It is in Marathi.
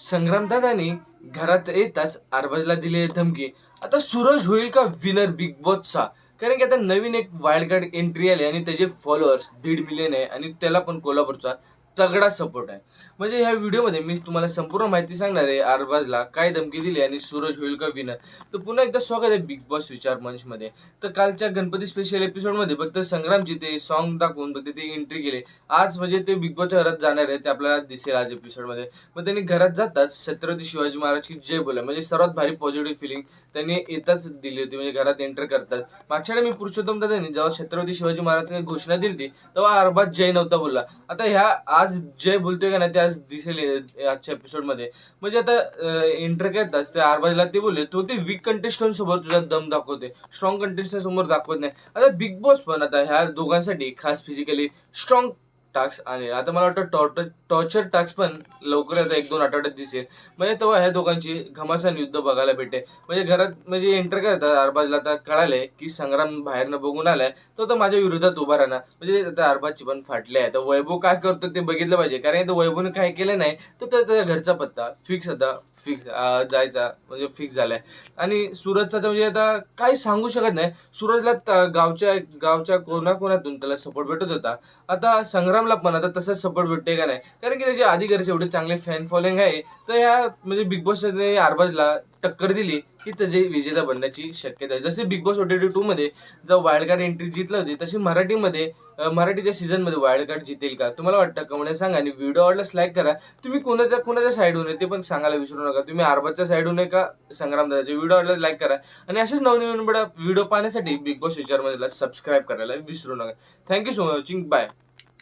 संग्रामदादाने घरात येताच आरबाजला दिली धमकी. आता सूरज होईल का विनर बिग बॉसचा कारण की आता नवीन एक वाईल्ड कार्ड एंट्री आली आणि त्याचे फॉलोअर्स दीड मिलियन आहे आणि त्याला पण कोल्हापूरचा तगडा सपोर्ट आहे. म्हणजे ह्या व्हिडिओमध्ये मी तुम्हाला संपूर्ण माहिती सांगणार आहे अरबाजला काय धमकी दिली आणि सूरज होईल का विनर तर पुन्हा एकदा स्वागत आहे बिग बॉस विचार मंचमध्ये. तर कालच्या गणपती स्पेशल एपिसोडमध्ये फक्त संग्रामची ते सॉन्ग दाखवून फक्त ते एंट्री केले. आज म्हणजे ते बिग बॉसच्या घरात जाणार आहे ते आपल्याला दिसेल आज एपिसोडमध्ये मग त्यांनी घरात जाताच छत्रपती शिवाजी महाराजची जय बोला. म्हणजे सर्वात भारी पॉझिटिव्ह फिलिंग त्यांनी येताच दिली होती. म्हणजे घरात एंटर करतात मागच्या मी पुरुषोत्तम दादांनी जेव्हा छत्रपती शिवाजी महाराजांनी घोषणा दिली होती तेव्हा अरबाज जय नव्हता बोलला. आता ह्या आज जे बोलतोय का नाही ते आज दिसेल आजच्या एपिसोडमध्ये म्हणजे आता इंटर करताच त्या आरबाजला ते बोलले तो ते वीक कंटेस्टंट सोबत तुझा दम दाखवते स्ट्रॉंग कंटेस्टंट समोर दाखवत नाही. आता बिग बॉस पण आता ह्या दोघांसाठी खास फिजिकली स्ट्रॉंग टास्क आणि आता मला वाटतं टॉर्टर टॉर्चर टास्क पण लवकर आता एक दोन आठवड्यात दिसेल. म्हणजे तेव्हा ह्या दोघांची घमासान युद्ध बघायला भेटेल. म्हणजे घरात म्हणजे एंटर करतात अरबाजला आता कळाले की संग्राम बाहेरनं बघून आलाय. तो तर माझ्या विरोधात उभा राहणार. म्हणजे आता अरबाजची पण फाटले आहे. तर वैभव काय करतो ते बघितलं पाहिजे. कारण इथं वैभवने काय केलं नाही तर त्याचा त्याच्या घरचा पत्ता फिक्स आता फिक्स जायचा म्हणजे फिक्स झालाय. आणि सूरजचा तर म्हणजे आता काही सांगू शकत नाही. सूरजला गावच्या गावच्या कोणाकोणातून त्याला सपोर्ट भेटत होता. आता संग्राम संग्रामला पण आता तसाच सपोर्ट भेटते का नाही? कारण की त्याचे आधी घरचे एवढे चांगले फॅन फॉलोइंग आहे तर ह्या म्हणजे बिग बॉसने आरबाजला टक्कर दिली की त्याचे विजेता बनण्याची शक्यता आहे. जसे बिग बॉस ओटीटी टू मध्ये जर वाईल्ड कार्ड एंट्री जितलं होती तशी मराठीमध्ये मराठीच्या सीझनमध्ये वाईल्ड कार्ड जितेल का? तुम्हाला वाटतं कमेंट सांगा आणि व्हिडिओ आवडल्यास लाईक करा. तुम्ही कोणाच्या कोणाच्या साईडून आहे ते पण सांगायला विसरू नका. तुम्ही आरबाजच्या साईडहून आहे का? संग्राम दादाचे व्हिडिओ आवडल्यास लाईक करा. आणि असेच नवनवीन व्हिडिओ पाहण्यासाठी बिग बॉस विचारमध्ये सबस्क्राईब करायला विसरू नका. Thank you so much watching bye